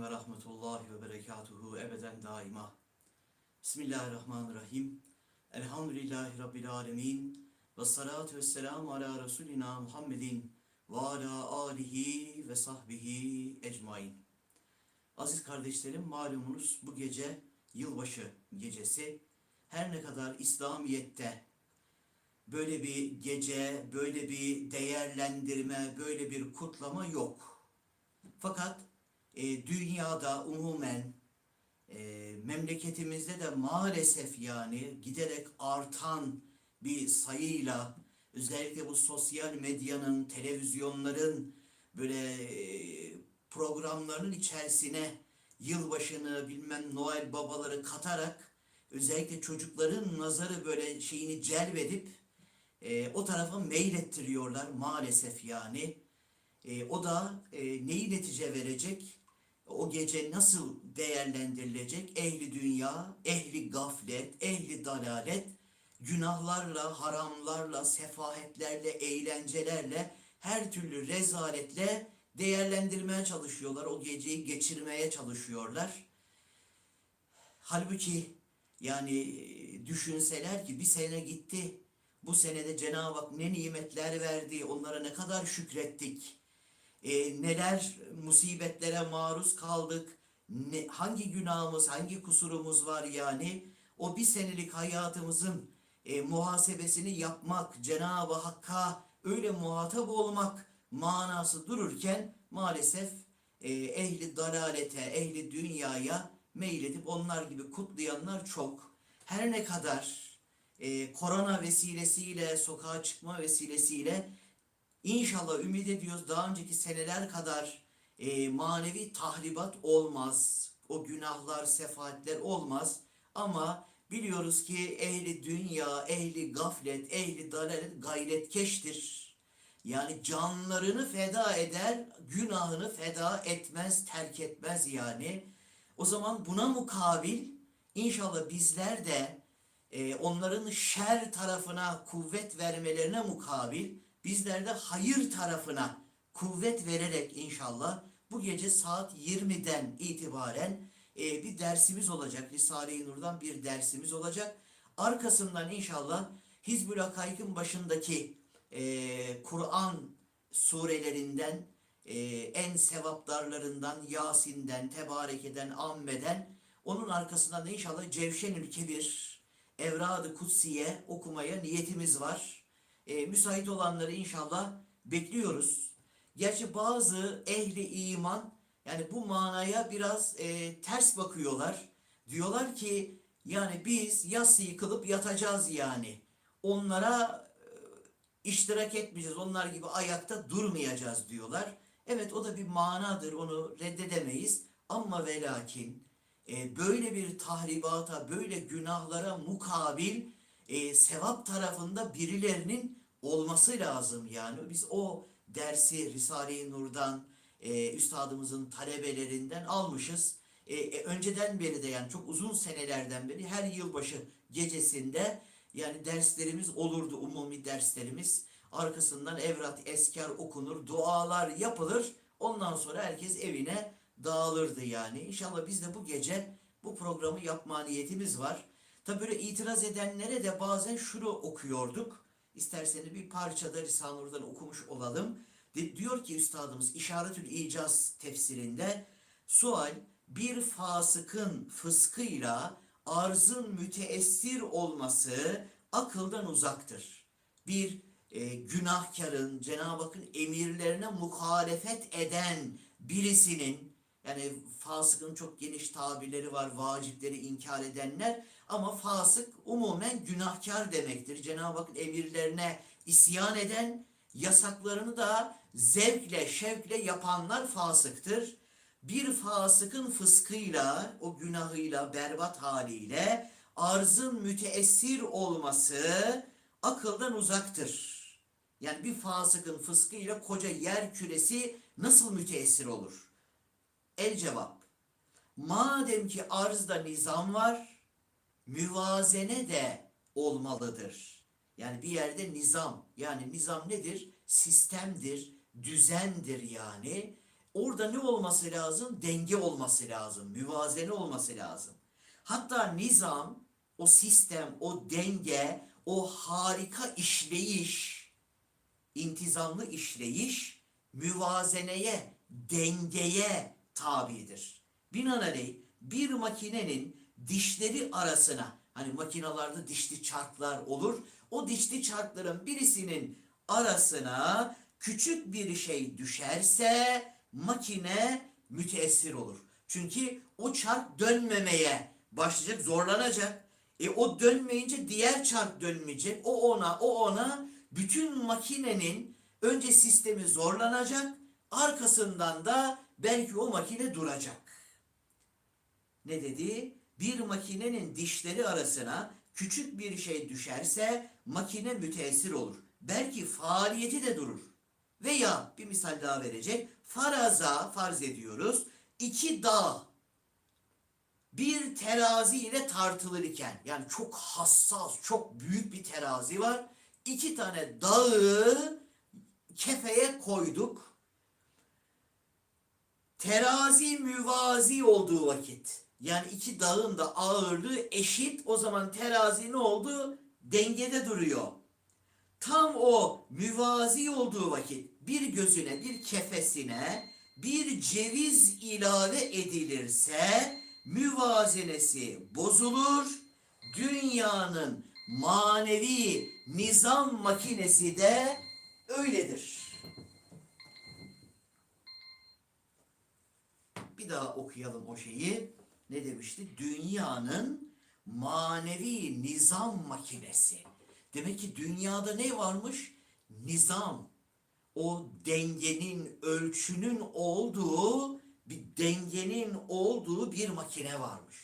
ve rahmetullahi ve berekatuhu ebeden daima. Bismillahirrahmanirrahim. Elhamdülillahi Rabbil alemin. Ve salatu ve selamu ala Resulina Muhammedin ve ala alihi ve sahbihi ecmain. Aziz kardeşlerim malumunuz bu gece yılbaşı gecesi. Her ne kadar İslamiyet'te böyle bir gece, böyle bir değerlendirme, böyle bir kutlama yok. Fakat e, dünyada umumen e, memleketimizde de maalesef yani giderek artan bir sayıyla özellikle bu sosyal medyanın, televizyonların böyle e, programlarının içerisine yılbaşını bilmem Noel babaları katarak özellikle çocukların nazarı böyle şeyini celbedip e, o tarafa meylettiriyorlar maalesef yani. E, o da e, neyi netice verecek? O gece nasıl değerlendirilecek? Ehli dünya, ehli gaflet, ehli dalalet, günahlarla, haramlarla, sefahetlerle, eğlencelerle, her türlü rezaletle değerlendirmeye çalışıyorlar. O geceyi geçirmeye çalışıyorlar. Halbuki yani düşünseler ki bir sene gitti. Bu senede Cenab-ı Hak ne nimetler verdi, onlara ne kadar şükrettik. E, neler musibetlere maruz kaldık. Ne, hangi günahımız, hangi kusurumuz var yani. O bir senelik hayatımızın e, muhasebesini yapmak, Cenab-ı Hakk'a öyle muhatap olmak manası dururken maalesef e, ehli dalalete, ehli dünyaya meyledip onlar gibi kutlayanlar çok. Her ne kadar e, korona vesilesiyle, sokağa çıkma vesilesiyle inşallah ümit ediyoruz daha önceki seneler kadar e, manevi tahribat olmaz. O günahlar, sefaatler olmaz. Ama biliyoruz ki ehli dünya, ehli gaflet, ehli dalalet gayretkeştir. Yani canlarını feda eder, günahını feda etmez, terk etmez yani. O zaman buna mukabil inşallah bizler de e, onların şer tarafına kuvvet vermelerine mukabil bizler de hayır tarafına kuvvet vererek inşallah bu gece saat 20'den itibaren e, bir dersimiz olacak. Risale-i Nur'dan bir dersimiz olacak. Arkasından inşallah Hizbül Hakayk'ın başındaki e, Kur'an surelerinden e, en sevaplarlarından Yasin'den, Tebareke'den, Amme'den onun arkasından da inşallah Cevşenül Kebir, Evrad-ı Kutsiye okumaya niyetimiz var. E, müsait olanları inşallah bekliyoruz. Gerçi bazı ehli iman yani bu manaya biraz e, ters bakıyorlar. Diyorlar ki yani biz yassı kılıp yatacağız yani. Onlara e, iştirak etmeyeceğiz. Onlar gibi ayakta durmayacağız diyorlar. Evet o da bir manadır. Onu reddedemeyiz. Ama ve lakin e, böyle bir tahribata, böyle günahlara mukabil e, sevap tarafında birilerinin olması lazım. Yani biz o dersi Risale-i Nur'dan, e, üstadımızın talebelerinden almışız. E, e, önceden beri de yani çok uzun senelerden beri her yılbaşı gecesinde yani derslerimiz olurdu, umumi derslerimiz. Arkasından evrat, eskar okunur, dualar yapılır. Ondan sonra herkes evine dağılırdı yani. İnşallah biz de bu gece bu programı yapma niyetimiz var. Tabi böyle itiraz edenlere de bazen şunu okuyorduk. İsterseniz bir parçada Risale-i okumuş olalım. Diyor ki üstadımız İşaretül İcaz tefsirinde sual bir fasıkın fıskıyla arzın müteessir olması akıldan uzaktır. Bir e, günahkarın Cenab-ı Hakk'ın emirlerine muhalefet eden birisinin yani fasıkın çok geniş tabirleri var, vacipleri inkar edenler ama fasık umumen günahkar demektir. Cenab-ı Hakk'ın emirlerine isyan eden, yasaklarını da zevkle, şevkle yapanlar fasıktır. Bir fasıkın fıskıyla, o günahıyla, berbat haliyle arzın müteessir olması akıldan uzaktır. Yani bir fasıkın fıskıyla koca yer küresi nasıl müteessir olur? El cevap. Madem ki arzda nizam var, müvazene de olmalıdır. Yani bir yerde nizam, yani nizam nedir? Sistemdir, düzendir yani. Orada ne olması lazım? Denge olması lazım, müvazene olması lazım. Hatta nizam, o sistem, o denge, o harika işleyiş, intizamlı işleyiş müvazeneye, dengeye tabidir. Binaenaleyh bir makinenin dişleri arasına, hani makinalarda dişli çarklar olur, o dişli çarkların birisinin arasına küçük bir şey düşerse makine müteessir olur. Çünkü o çark dönmemeye başlayacak, zorlanacak. E o dönmeyince diğer çark dönmeyecek. O ona, o ona bütün makinenin önce sistemi zorlanacak, arkasından da belki o makine duracak. Ne dedi? Bir makinenin dişleri arasına küçük bir şey düşerse makine müteessir olur. Belki faaliyeti de durur. Veya bir misal daha verecek. Faraza farz ediyoruz. iki dağ bir terazi ile tartılırken yani çok hassas, çok büyük bir terazi var. İki tane dağı kefeye koyduk. Terazi müvazi olduğu vakit yani iki dağın da ağırlığı eşit o zaman terazi ne oldu? Dengede duruyor. Tam o müvazi olduğu vakit bir gözüne bir kefesine bir ceviz ilave edilirse müvazenesi bozulur. Dünyanın manevi nizam makinesi de öyledir. Bir daha okuyalım o şeyi. Ne demişti? Dünyanın manevi nizam makinesi. Demek ki dünyada ne varmış? Nizam. O dengenin, ölçünün olduğu bir dengenin olduğu bir makine varmış.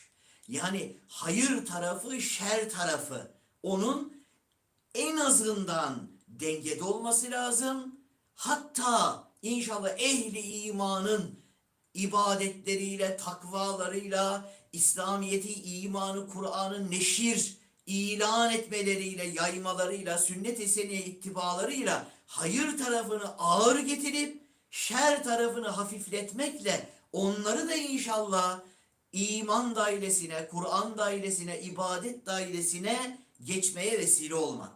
Yani hayır tarafı, şer tarafı. Onun en azından dengede olması lazım. Hatta inşallah ehli imanın ibadetleriyle, takvalarıyla, İslamiyeti, imanı, Kur'an'ın neşir, ilan etmeleriyle, yaymalarıyla, sünnet-i seneye ittibalarıyla hayır tarafını ağır getirip şer tarafını hafifletmekle onları da inşallah iman dairesine, Kur'an dairesine, ibadet dairesine geçmeye vesile olmak.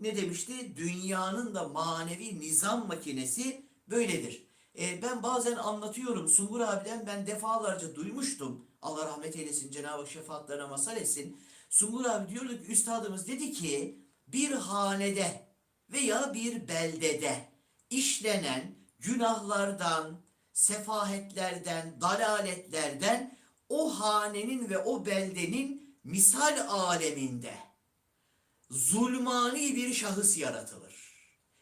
Ne demişti? Dünyanın da manevi nizam makinesi böyledir. E, ben bazen anlatıyorum. Sungur abiden ben defalarca duymuştum. Allah rahmet eylesin, Cenab-ı şefaatlerine mazhar etsin. Sungur abi diyordu ki, üstadımız dedi ki, bir hanede veya bir beldede işlenen günahlardan, sefahetlerden, dalaletlerden o hanenin ve o beldenin misal aleminde zulmani bir şahıs yaratılır.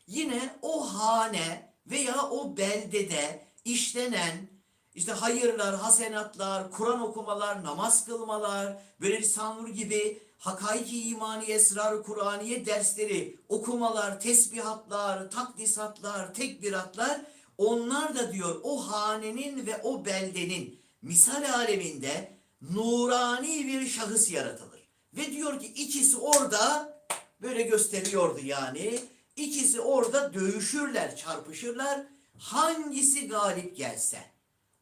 Yine o hane veya o beldede işlenen işte hayırlar, hasenatlar, Kur'an okumalar, namaz kılmalar, böyle Sanur gibi hakaiki imani esrar Kur'aniye dersleri, okumalar, tesbihatlar, takdisatlar, tekbiratlar onlar da diyor o hanenin ve o beldenin misal aleminde nurani bir şahıs yaratılır. Ve diyor ki ikisi orada böyle gösteriyordu yani. İkisi orada dövüşürler, çarpışırlar. Hangisi galip gelse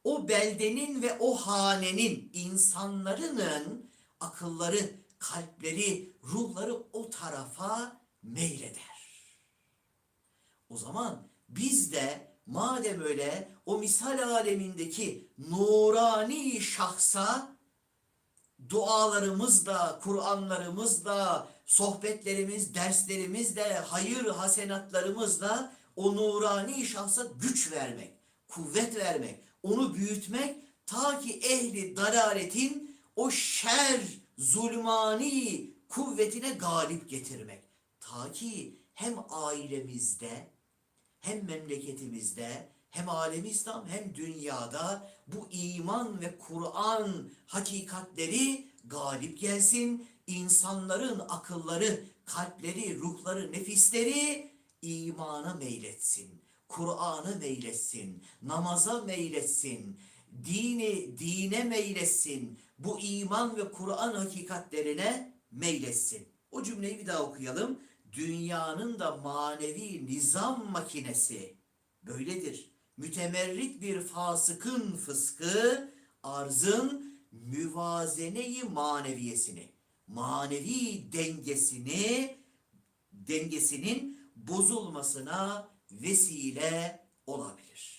o beldenin ve o hanenin insanların akılları, kalpleri, ruhları o tarafa meyleder. O zaman biz de madem öyle o misal alemindeki nurani şahsa dualarımızla, Kur'anlarımızla, sohbetlerimiz, derslerimizle, hayır hasenatlarımızla o nurani şahsa güç vermek, kuvvet vermek, onu büyütmek ta ki ehli dalaletin o şer, zulmani kuvvetine galip getirmek. Ta ki hem ailemizde, hem memleketimizde, hem alemi İslam hem dünyada bu iman ve Kur'an hakikatleri galip gelsin. İnsanların akılları, kalpleri, ruhları, nefisleri imana meyletsin. Kur'an'ı meyletsin, namaza meyletsin, dini dine meyletsin, bu iman ve Kur'an hakikatlerine meyletsin. O cümleyi bir daha okuyalım. Dünyanın da manevi nizam makinesi böyledir. mütemerrit bir fasıkın fıskı, arzın müvazeneyi maneviyesini, manevi dengesini, dengesinin bozulmasına vesile olabilir.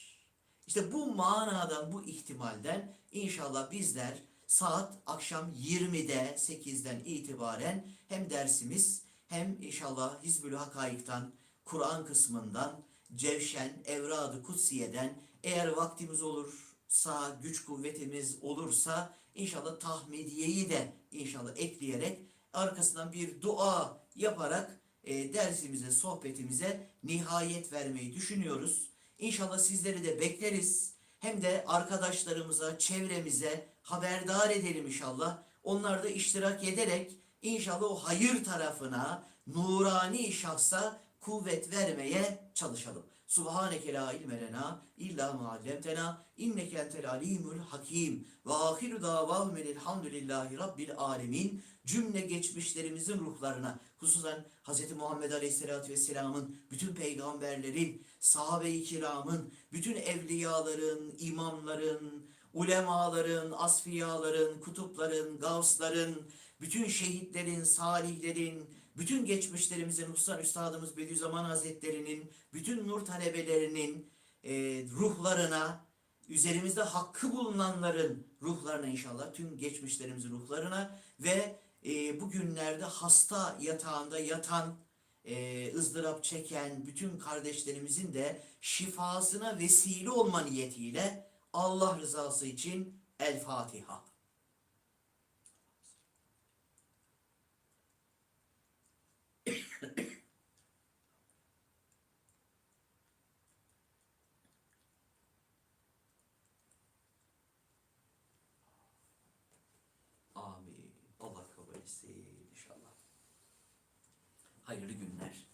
İşte bu manadan, bu ihtimalden inşallah bizler saat akşam 20'de 8'den itibaren hem dersimiz hem inşallah Hizbül Hakaik'tan, Kur'an kısmından, Cevşen, Evrad-ı Kutsiye'den eğer vaktimiz olursa, güç kuvvetimiz olursa inşallah tahmidiyeyi de inşallah ekleyerek arkasından bir dua yaparak e, dersimize, sohbetimize nihayet vermeyi düşünüyoruz. İnşallah sizleri de bekleriz. Hem de arkadaşlarımıza, çevremize haberdar edelim inşallah. Onlar da iştirak ederek inşallah o hayır tarafına, nurani şahsa kuvvet vermeye çalışalım. Subhaneke la ilme lena illa ma allamtena inneke entel alimul hakim ve ahiru davahum elhamdülillahi rabbil alemin cümle geçmişlerimizin ruhlarına hususen Hz. Muhammed Aleyhisselatü Vesselam'ın bütün peygamberlerin sahabe-i kiramın bütün evliyaların imamların ulemaların asfiyaların kutupların gavsların bütün şehitlerin salihlerin bütün geçmişlerimizin Hususan Üstadımız Bediüzzaman Hazretleri'nin bütün nur talebelerinin e, ruhlarına, üzerimizde hakkı bulunanların ruhlarına inşallah, tüm geçmişlerimizin ruhlarına ve e, bugünlerde hasta yatağında yatan, e, ızdırap çeken bütün kardeşlerimizin de şifasına vesile olma niyetiyle Allah rızası için El Fatiha. Etsin inşallah. Hayırlı günler.